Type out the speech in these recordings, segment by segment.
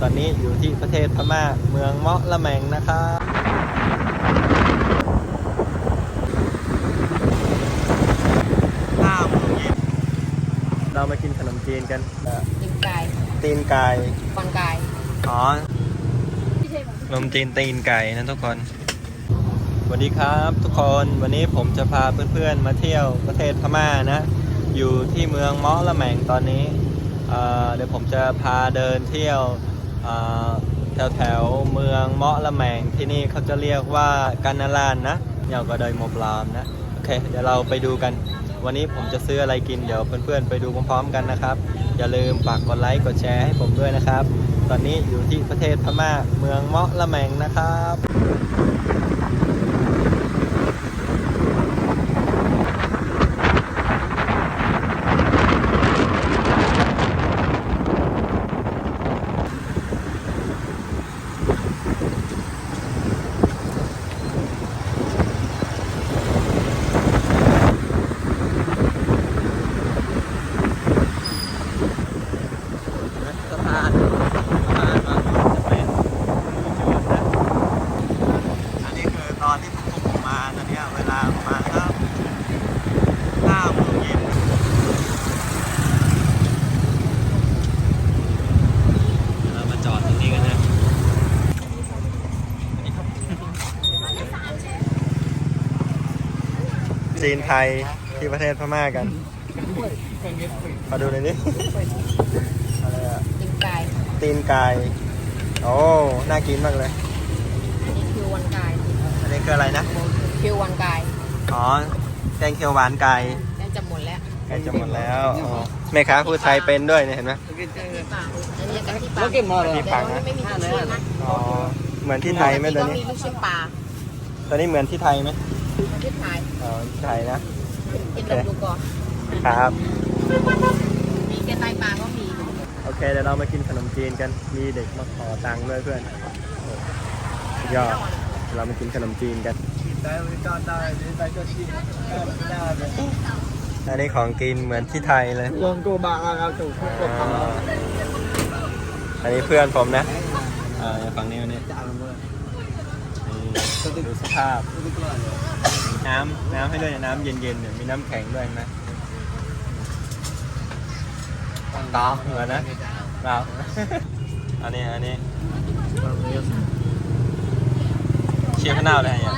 ตอนนี้อยู่ที่ประเทศพม่าเมืองเมาะละแมงนะครับข้าวเย็นเรามากินขนมจีนกันเอ่อตีนไก่ตีนไก่ฟันไก่อ๋อขนมจีนตีนไก่นะทุกคนสวัสดีครับทุกคนวันนี้ผมจะพาเพื่อนๆมาเที่ยวประเทศพม่านะ อยู่ที่เมืองเมาะละแมงตอนนี้เอ่อเดี๋ยวผมจะพาเดินเที่ยว แถวแถวเมืองเมาะละแมงที่นี่เขาจะเรียกว่ากันนาลานนะเยาวก็ดอยโมบลามนะ โอเค เดี๋ยวเราไปดูกัน วันนี้ผมจะซื้ออะไรกิน เดี๋ยวเพื่อนๆ ไปดูพร้อมๆกันนะครับ อย่าลืมฝากกดไลค์ กดแชร์ให้ผมด้วยนะครับ ตอนนี้อยู่ที่ประเทศพม่าเมืองเมาะละแมงนะครับ สะพานสะพานมาจะเป็นจืดนะอันนี้คือตอนที่ผมผมมาตอนเนี้ยเวลา ประมาณสักห้าโมงเย็นเดี๋ยวเรามาจอดตรงนี้กันนะจีนไทยที่ประเทศพม่ากัน มาดูเลยดิอะไรอะตีนไก่ตีนไก่โอ้ น่ากินมากเลย อันนี้คือวันไก่อันนี้คืออะไรนะ คือวันไก่อ๋อแกงเขียวหวานไก่น่าจะหมดแล้วใกล้จะหมดแล้วอ๋อแม่ค้าพูดไทยเป็นด้วยเนี่ยเห็นไหมที่ปากอันนี้กะทิปลาแล้วเก็บมาเหรอแต่ว่าไม่มีลูกชิ้นนะอ๋อเหมือนที่ไทยไหมตัวก็นี้ มีลูกชิ้นปลาตัวนี้เหมือนที่ไทยไหมที่ไทยอ๋อที่ไทยนะ กินนมดูก่อนครับ มีแกงไตปลาก็มีโอเคเดี๋ยวเรามากินขนมจีนกัน มีเด็กมาขอตังค์ด้วยเพื่อนโอ้สุดยอดเรามากินขนมจีนกัน อันนี้ของกินเหมือนที่ไทยเลย Vâng, cô bạn là chủ อ่าอันนี้เพื่อนผมนะอ่าฝั่งนี้วันนี้นี่ดูสภาพ น้ำน้ำให้ด้วยนะน้ำเย็นๆเนี่ยมีน้ำแข็งด้วยเห็นไหมต่อเหมือนนะเราอันนี้อันนี้ เชียร์ข้าวหน้าเลยอะ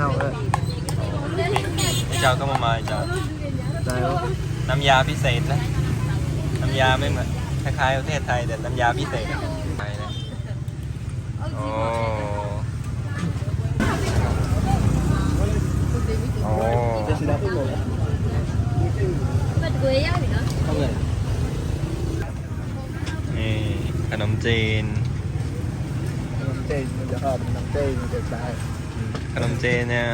nào đấy ไอ้เจ้าก็มามาไอ้เจ้า Đây không? น้ำยาพิเศษนะ น้ำยาไม่เหมือนคล้ายๆประเทศไทยแต่น้ำยาพิเศษไปนะโอ้โอ้ Đây chỉ là cái một đấy. Không rồi. นี่ขนมจีน Nằm trên, mình จะ hợp, nằm trên, mình จะได้ขนมจีนเนี่ย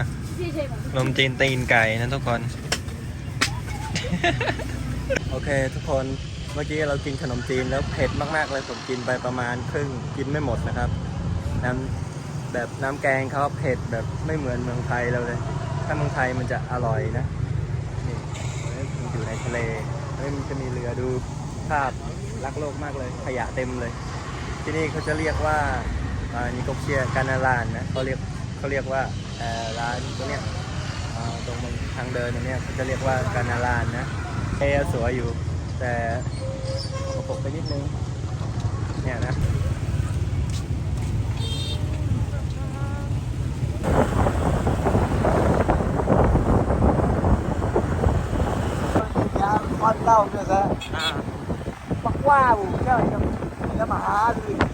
ขนมจีนตีนไก่นะทุกคน โอเค ทุกคนเมื่อกี้เรากินขนมจีนแล้วเผ็ดมากๆเลยผมกินไปประมาณครึ่งกินไม่หมดนะครับน้ำแบบน้ำแกงเขาเผ็ดแบบไม่เหมือนเมืองไทยเราเลย ถ้าเมืองไทยมันจะอร่อยนะนี่มันอยู่ในทะเลแล้วมันจะมีเรือดูภาพรักโลกมากเลยขยะเต็มเลย ที่นี่เขาจะเรียกว่า อ่านิโกเชียกานาลานนะเขาเรียกเขาเรียกว่าเอ่อร้านตัวเนี้ยอ่าตรงทางเดินตรงเนี้ยเขาจะเรียกว่ากานาลานนะเอสวยอยู่ แต่สกปรกไปนิดนึงเนี่ยนะ Dạ, con tao nữa ra. อ่า Bắc qua bù cái này, cái mà há đi.